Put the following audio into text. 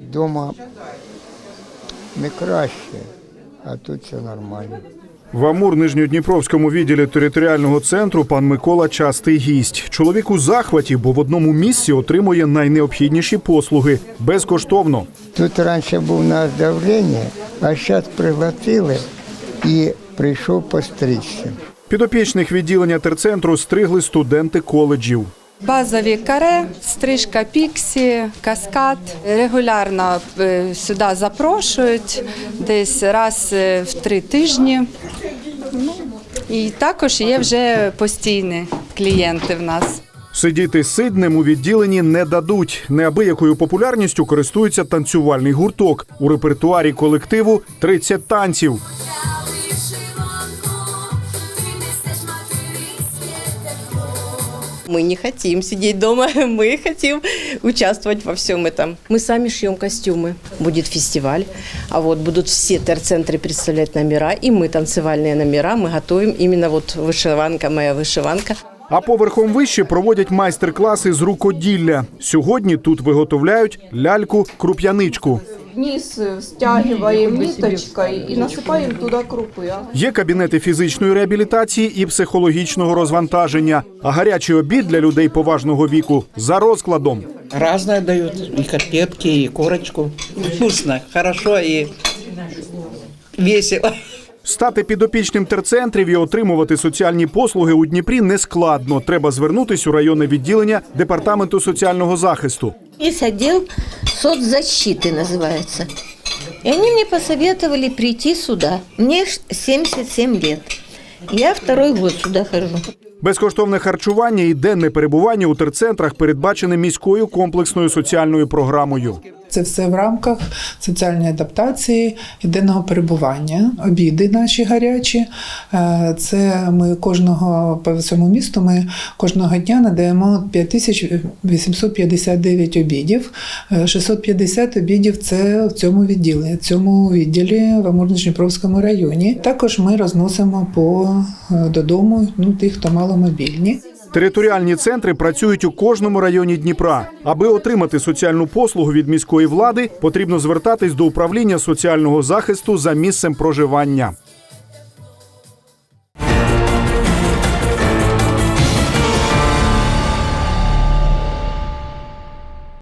Дома не краще, а тут все нормально. В Амур Нижньодніпровському відділі територіального центру пан Микола частий гість. Чоловік у захваті, бо в одному місці отримує найнеобхідніші послуги безкоштовно. Тут раніше був у нас давлення, а зараз пригласили і прийшов постригся. Підопічних відділення терцентру стригли студенти коледжів. Базові каре, стрижка піксі, каскад. Регулярно е, сюди запрошують десь раз е, в три тижні. І також є вже постійні клієнти в нас. Сидіти сиднем у відділенні не дадуть. Неабиякою популярністю користується танцювальний гурток. У репертуарі колективу 30 танців. Мы не хотим сидеть дома, мы хотим участвовать во всем этом. Мы сами шьем костюмы. Будет фестиваль, а вот будут все терцентры представлять номера, и мы танцевальные номера, мы готовим именно вот вышиванка, моя вышиванка. А поверхом вище проводять майстер-класи з рукоділля. Сьогодні тут виготовляють ляльку-круп'яничку. Низ стягиваем ниточкой и насыпаем туда крупы. Є кабінети фізичної реабілітації і психологічного розвантаження. А гарячий обід для людей поважного віку за розкладом. Разное дают, и котлетки, и корочку. Вкусно, хорошо и весело. Стати підопічним терцентрів і отримувати соціальні послуги у Дніпрі не складно. Треба звернутись у районне відділення департаменту соціального захисту. Есть отдел соцзащиты называется. И они мне посоветовали прийти сюда. Мне ш- 77 лет. Я второй год сюда хожу. Безкоштовне харчування і денне перебування у терцентрах передбачене міською комплексною соціальною програмою. Це все в рамках соціальної адаптації і денного перебування. Обіди наші гарячі. Е, Це ми кожного по всьому місту. Ми кожного дня надаємо 5859 обідів. Е, 650 обідів це в цьому відділі, в цьому відділі в Амурно-Дніпровському районі. Також ми розносимо по е, додому ну, тих, хто маломобільні. Територіальні центри працюють у кожному районі Дніпра. Аби отримати соціальну послугу від міської влади, потрібно звертатись до управління соціального захисту за місцем проживання.